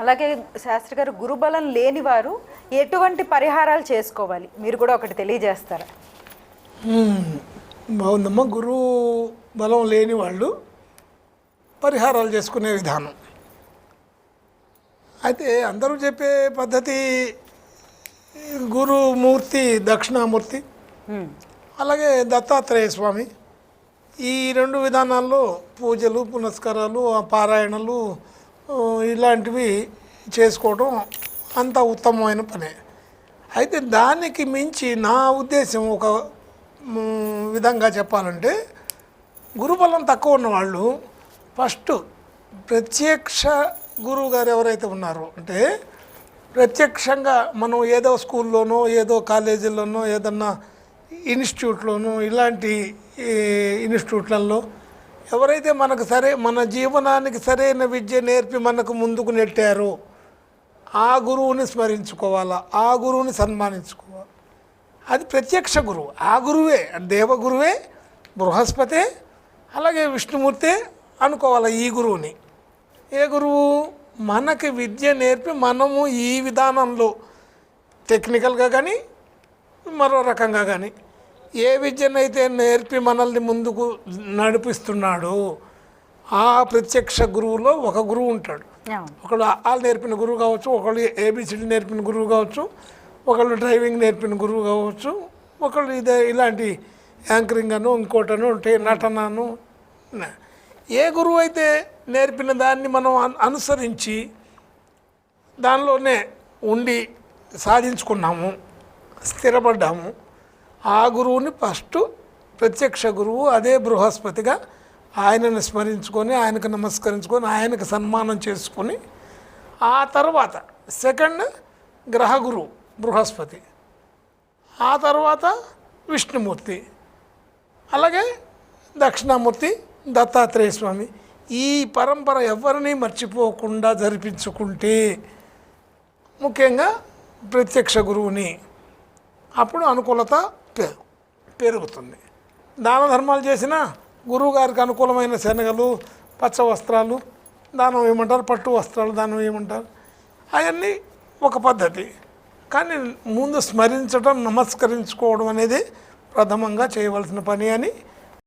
అలాగే శాస్త్రి గారు గురుబలం లేని వారు ఎటువంటి పరిహారాలు చేసుకోవాలి? మీరు కూడా ఒకటి తెలియజేస్తారా? మ్మ్. బాగుందమ్మా. గురువు బలం లేని వాళ్ళు పరిహారాలు చేసుకునే విధానం. అయితే అందరూ చెప్పే పద్ధతి గురుమూర్తి దక్షిణామూర్తి. అలాగే దత్తాత్రేయ స్వామి. ఈ రెండు విధానాల్లో పూజలు పునస్కారాలు పారాయణలు ఇలాంటివి చేసుకోవడం అంత ఉత్తమమైన పనే. అయితే దానికి మించి నా ఉద్దేశం ఒక విధంగా చెప్పాలంటే గురుబలం తక్కువ ఉన్నవాళ్ళు ఫస్ట్ ప్రత్యక్ష గురువు గారు ఎవరైతే ఉన్నారో అంటే ప్రత్యక్షంగా మనం ఏదో స్కూల్లోనో ఏదో కాలేజీల్లోనో ఏదన్నా ఇన్స్టిట్యూట్లోనో ఇలాంటి ఇన్స్టిట్యూట్లలో ఎవరైతే మనకు సరే మన జీవనానికి సరైన విద్య నేర్పి మనకు ముందుకు నెట్టారో ఆ గురువుని స్మరించుకోవాలా? ఆ గురువుని సన్మానించుకోవాలి? అది ప్రత్యక్ష గురువు. ఆ గురువే దేవగురువే బృహస్పతే అలాగే విష్ణుమూర్తే అనుకోవాలి ఈ గురువుని. ఏ గురువు? మనకి విద్య నేర్పి మనము ఈ విధానంలో టెక్నికల్గా కానీ మరో రకంగా కానీ ఏ విద్యనైతే నేర్పి మనల్ని ముందుకు నడిపిస్తున్నాడో ఆ ప్రత్యక్ష గురువులో ఒక గురువు ఉంటాడు. ఒకళ్ళు ఆల్ నేర్పిన గురువు కావచ్చు ఒకళ్ళు ఏబిసిడి నేర్పిన గురువు కావచ్చు ఒకళ్ళు డ్రైవింగ్ నేర్పిన గురువు కావచ్చు ఒకళ్ళు ఇదే ఇలాంటి యాంకరింగ్ అను ఇంకోటను అంటే నటనను ఏ గురువు అయితే నేర్పిన దాన్ని మనం అను- అనుసరించి దానిలోనే ఉండి సాధించుకున్నాము స్థిరపడ్డాము ఆ గురువుని ఫస్ట్ ప్రత్యక్ష గురువు అదే బృహస్పతిగా ఆయనను స్మరించుకొని ఆయనకు నమస్కరించుకొని ఆయనకు సన్మానం చేసుకొని ఆ తర్వాత సెకండ్ గ్రహ గురువు బృహస్పతి. ఆ తర్వాత విష్ణుమూర్తి. అలాగే దక్షిణామూర్తి దత్తాత్రేయ స్వామి. ఈ పరంపర ఎవరిని మర్చిపోకుండా జరిపించుకుంటే ముఖ్యంగా ప్రత్యక్ష గురువుని. అప్పుడు అనుకూలత పెరుగుతుంది. దాన ధర్మాలు చేసిన గురువు గారికి అనుకూలమైన శనగలు పచ్చ వస్త్రాలు దానం ఏమంటారు? పట్టు వస్త్రాలు దానం ఏమంటారు? అవన్నీ ఒక పద్ధతి. కానీ ముందు స్మరించడం నమస్కరించుకోవడం అనేది ప్రథమంగా చేయవలసిన పని అని